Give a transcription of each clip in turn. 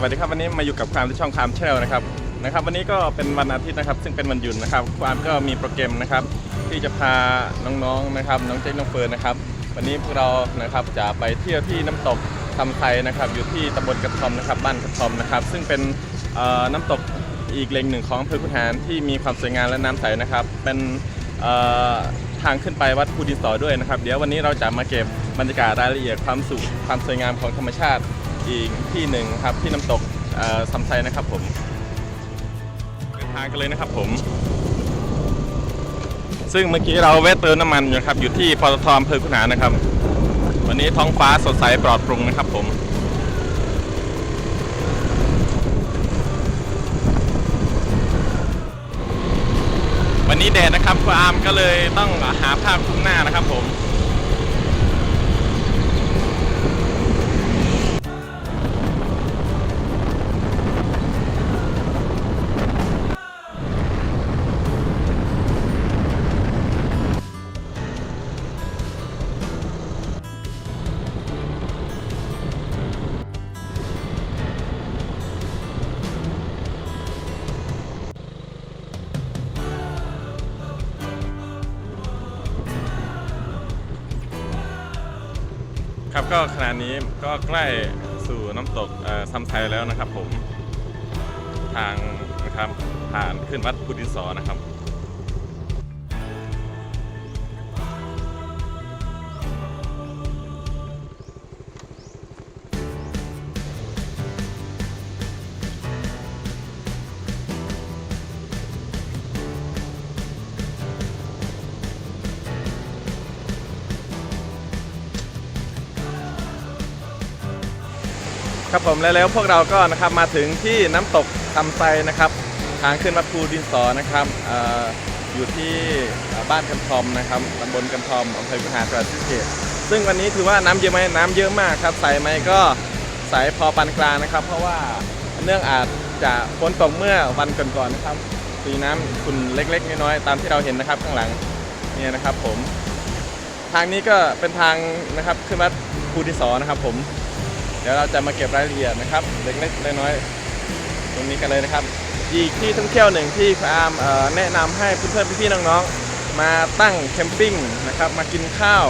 สวัสดีครับวันนี้มาอยู่กับความที่ช่องคามเชลนะครับนะครับ วันนี้ก็เป็นวันอาทิตย์นะครับ ซึ่งเป็นวันหยุดนะครับ ความก็มีโปรแกรมนะครับ ที่จะพาน้องๆนะครับน้องเจ๊น้องเฟิร์นนะครับ วันนี้พวกเรานะครับจะไปเที่ยวที่น้ำตกทำไทยนะครับอยู่ที่ตำบลกระทอมนะครับบ้านกระทอมนะครับ ซึ่งเป็นน้ำตกอีกเลงหนึ่งของอำเภอขุนหารที่มีความสวยงามและน้ำใสนะครับ เป็นทางขึ้นไปวัดภูดินสอด้วยนะครับ เดี๋ยววันนี้เราจะมาเก็บบรรยากาศรายละเอียดความสุขความสวยงามของธรรมชาติ อีกที่หนึ่งครับที่น้ำตกซัมไซนะครับผมเดินทางกันเลยนะครับผม ซึ่งเมื่อกี้เราแวะเติมน้ำมันอยู่ครับอยู่ที่ปตทอำเภอขุนหารนะครับ วันนี้ท้องฟ้าสดใสปลอดโปร่งนะครับผมวันนี้แดดนะครับคุณอาร์มก็เลยต้องหาผ้าคลุมหน้านะครับผม ก็ขณะนี้ก็ใกล้สู่น้ำตกซัมไทแล้วนะครับผม ทางนะครับผ่านขึ้นวัดพุทธิสอนะครับ ครับผมแล้วแล้วพวกเราก็นะครับมาถึงที่น้ำตกคำไซนะครับทางขึ้นวัดภูดินสอนะครับออยู่ที่บ้านกันทอมนะครับตำบลกันทอมอำเภอขุหารจังหวัดศรีสะเกษซึ่งวันนี้ถือว่าน้ำเยอะไหมน้ำเยอะมากครับใสไหมก็ใสพอปานกลางนะครับ เพราะว่าเนื่องอาจจะฝนตกเมื่อวันก่อนๆนะครับสีน้ำขุ่นเล็กๆน้อยๆตามที่เราเห็นนะครับข้างหลังเนี่ยนะครับผม ทางนี้ก็เป็นทางนะครับขึ้นวัดภูดินสอนะครับผม ดี๋ยวเราจะมาเก็บรายละเอียดนะครับ เล็กๆน้อยๆตรงนี้กันเลยนะครับ อีกที่ท่องเที่ยวหนึ่งที่พระอามแนะนำให้เพื่อนๆพี่ๆน้องๆ มาตั้งแคมปิ้งนะครับมากินข้าว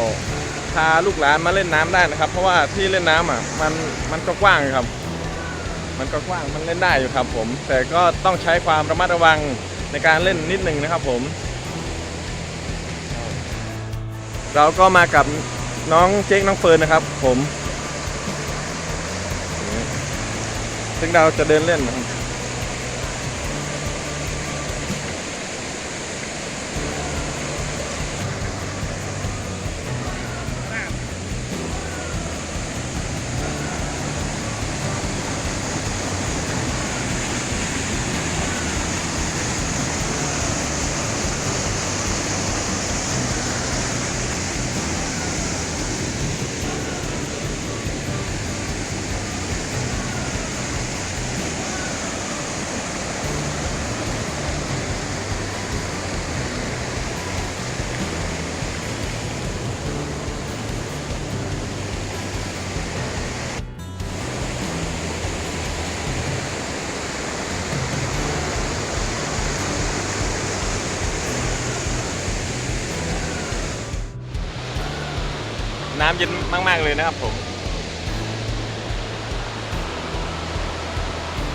พาลูกหลานมาเล่นน้ำได้นะครับ เพราะว่าที่เล่นน้ำอะมันมันก็กว้างครับ มันก็กว้างมันเล่นได้อยู่ครับ ผม แต่ก็ต้องใช้ความระมัดระวังในการเล่นนิดนึงนะครับผม เราก็มากับน้องเจ๊กน้องเฟิร์นนะครับ ผม ซึ่งเราจะเดินเล่น น้ำเย็นมาก ๆ เลยนะครับผม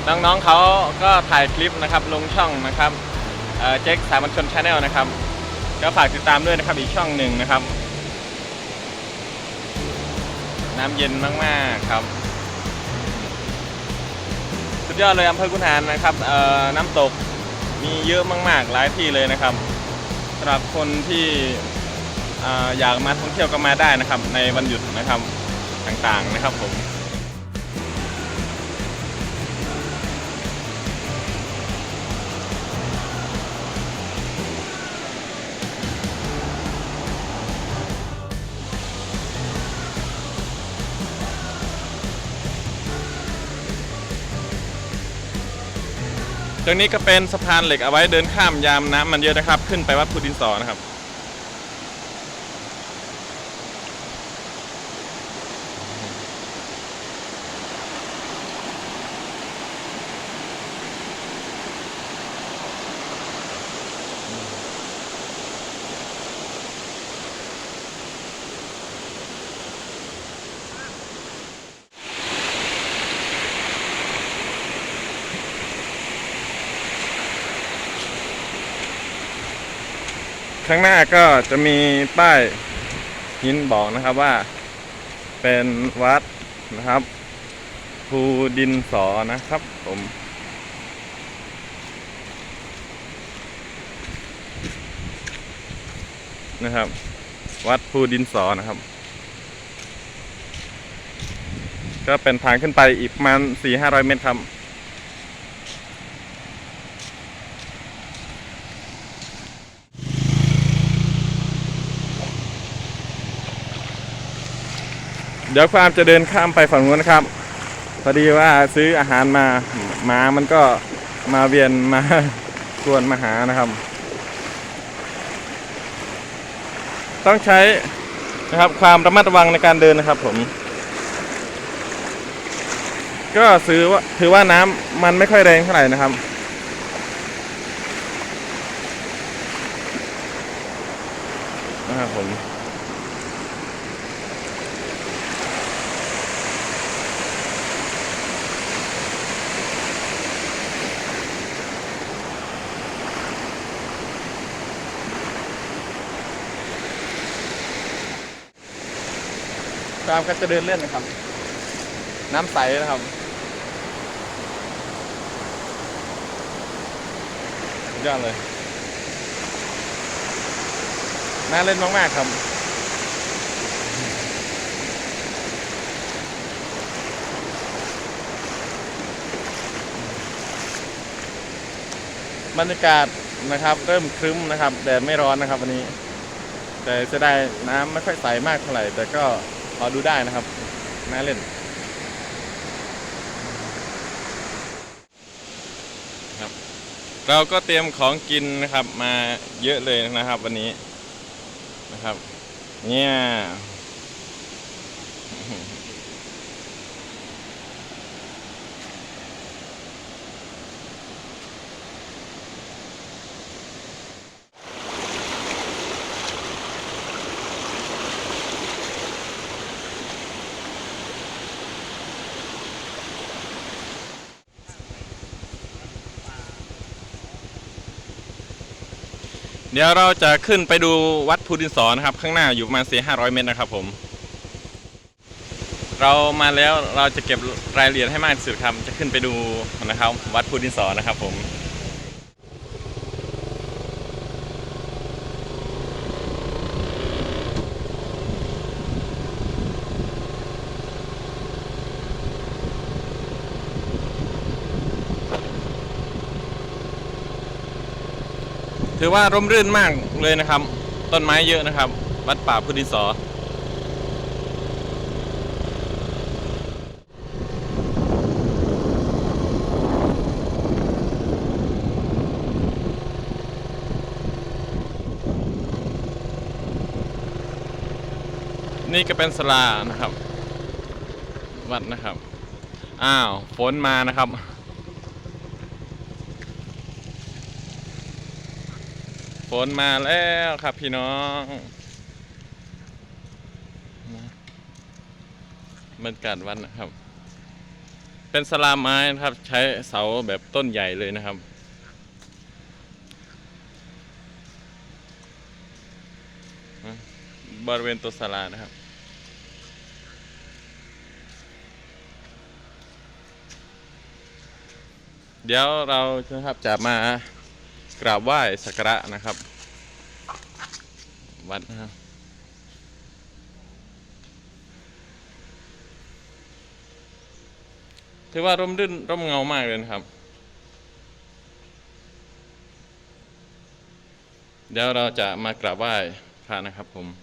น้อง ๆเขาก็ถ่ายคลิปนะครับ ลงช่องนะครับเจ๊กสามัญชนชาแนลนะครับ ก็ฝากติดตามด้วยนะครับอีกช่องหนึ่งนะครับ น้ำเย็นมากๆครับสุดยอดเลยอำเภอกุนหารนะครับน้ำตกมีเยอะมาก ๆ หลายที่เลยนะครับสำหรับคนที่ อยากมาท่องเที่ยวก็มาได้นะครับ ในวันหยุดนะครับต่างๆนะครับผมตรงนี้ก็เป็นสะพานเหล็กเอาไว้เดินข้ามยามน้ำมันเยอะนะครับ ขึ้นไปวัดพุดินสอนะครับ ข้างหน้าก็จะมีป้ายหินบอกนะครับว่า เป็นวัดนะครับภูดินสอนะครับผมนะครับ วัดภูดินสอนะครับ ก็เป็นทางขึ้นไปอีกประมาณสี่ห้าร้อยเมตรครับ เดี๋ยวความจะเดินข้ามไปฝั่งนู้นนะครับ พอดีว่าซื้ออาหารมาหมามันก็มาเวียนมากวนมาหานะครับ ต้องใช้นะครับความระมัดระวังในการเดินนะครับ ผม ก็ซื้อว่าถือว่าน้ำมันไม่ค่อยแรงเท่าไหร่นะครับนะครับผม ตามก็จะเดินเล่นนะครับ น้ำใสนะครับสุดยอดเลยน่าเล่นมากๆครับบรรยากาศนะครับ เริ่มครึ้มนะครับแดดไม่ร้อนนะครับวันนี้ แต่จะได้น้ำไม่ค่อยใสมากเท่าไหร่แต่ก็ อดูได้นะครับน่าเล่นครับ เราก็เตรียมของกินนะครับมาเยอะเลยนะครับ วันนี้นะครับ เนี่ย เดี๋ยวเราจะขึ้นไปดูวัดภูดินสอนะครับ ข้างหน้าอยู่ประมาณสี่ห้าร้อยเมตรนะครับผม เรามาแล้วเราจะเก็บรายละเอียดให้มากที่สุดครับ จะขึ้นไปดูนะครับ วัดภูดินสอนะครับผม ถือว่าร่มรื่นมากเลยนะครับ ต้นไม้เยอะนะครับ วัดป่าพุทธิสอนี่ก็เป็นสลานะครับ วัดนะครับ อ้าว ฝนมานะครับ นมาแล้วครับพี่น้อง บรรยากาศวันนะครับ เป็นสลามไม้นะครับ ใช้เสาแบบต้นใหญ่เลยนะครับบริเวณตัวสลานะครับ เดี๋ยวเรานะครับจะมา กราบไหว้สักการะนะครับ วัดนะครับถือว่าร่มรื่นร่มเงามากเลยนะครับ เดี๋ยวเราจะมากราบไหว้พระนะครับผม